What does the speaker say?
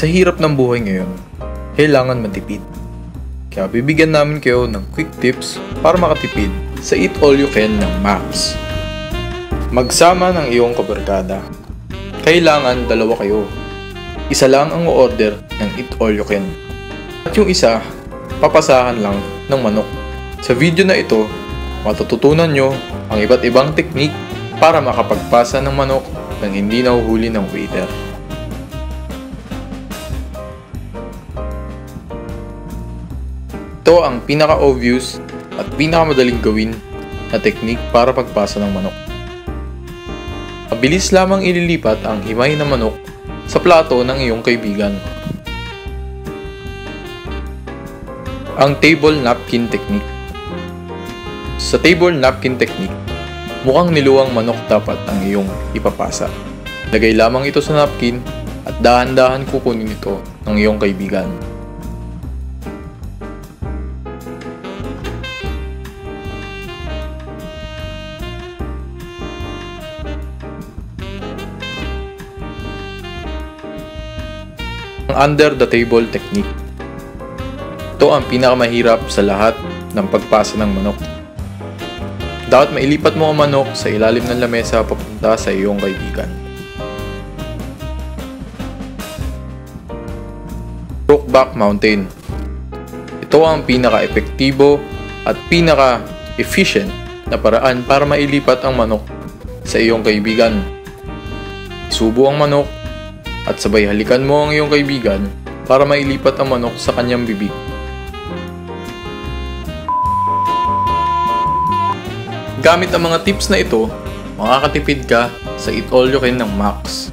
Sa hirap ng buhay ngayon, kailangan matipid. Kaya bibigyan namin kayo ng quick tips para makatipid sa Eat All You Can ng Max. Magsama ng iyong kabarkada. Kailangan dalawa kayo. Isa lang ang order ng Eat All You Can. At yung isa, papasahan lang ng manok. Sa video na ito, matututunan nyo ang iba't ibang teknik para makapagpasa ng manok nang hindi nahuhuli ng waiter. Ito ang pinaka-obvious at pinakamadaling gawin na teknik para pagpasa ng manok. Mabilis lamang ililipat ang himay na manok sa plato ng iyong kaibigan. Ang table napkin technique. Sa table napkin technique, mukhang niluwang manok dapat ang iyong ipapasa. Lagay lamang ito sa napkin at dahan-dahan kukunin ito ng iyong kaibigan. Ang under the table technique. Ito ang pinakamahirap sa lahat ng pagpasa ng manok. Dapat mailipat mo ang manok sa ilalim ng lamesa papunta sa iyong kaibigan. Brokeback Mountain. Ito ang pinaka-epektibo at pinaka-efficient na paraan para mailipat ang manok sa iyong kaibigan. Isubo ang manok at sabay halikan mo ang iyong kaibigan para mailipat ang manok sa kanyang bibig. Gamit ang mga tips na ito, makakatipid ka sa Eat All You Can ng Max.